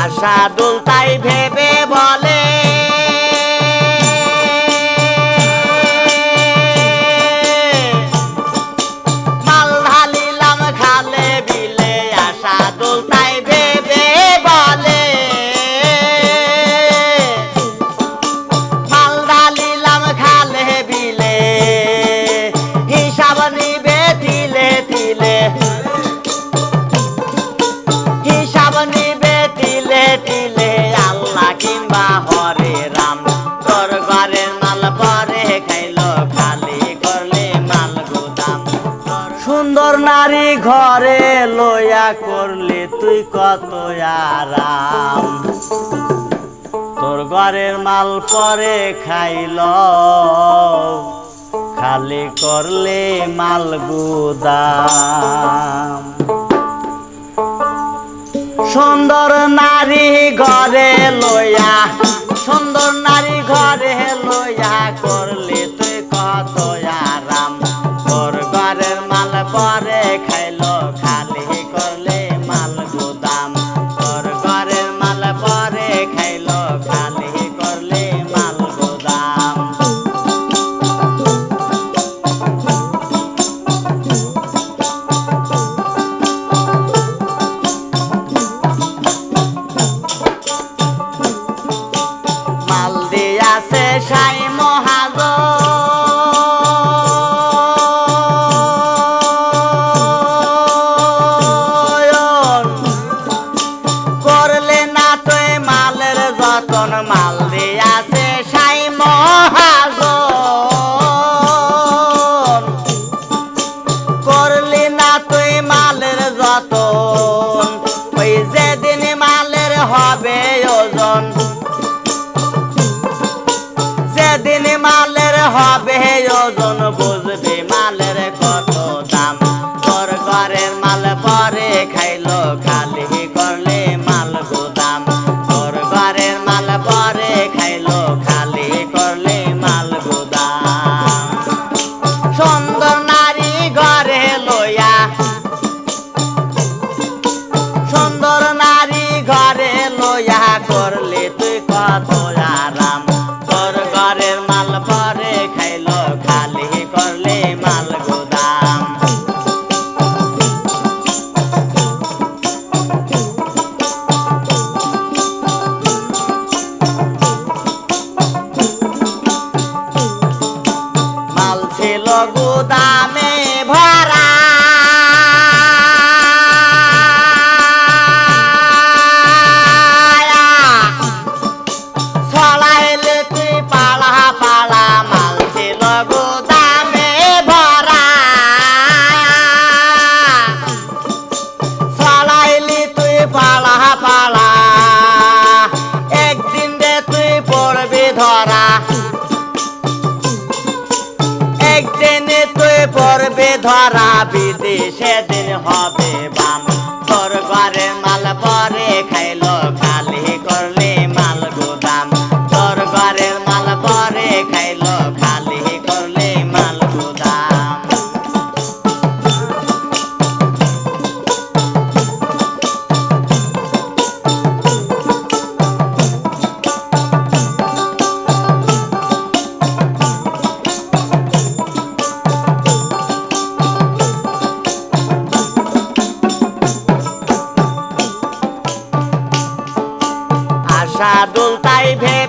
আশা দুলতাই ভেবে বলে ঘরে লয়া করলে তুই কত আরাম। তোর ঘরের মাল পরে খাইল, খালি করলে মাল গুদাম। সুন্দর নারী ঘরে লয়া সুন্দর নারী ঘরে আশায় হবে ধরা বিদেশে দিন হবে কাদল তাই ভে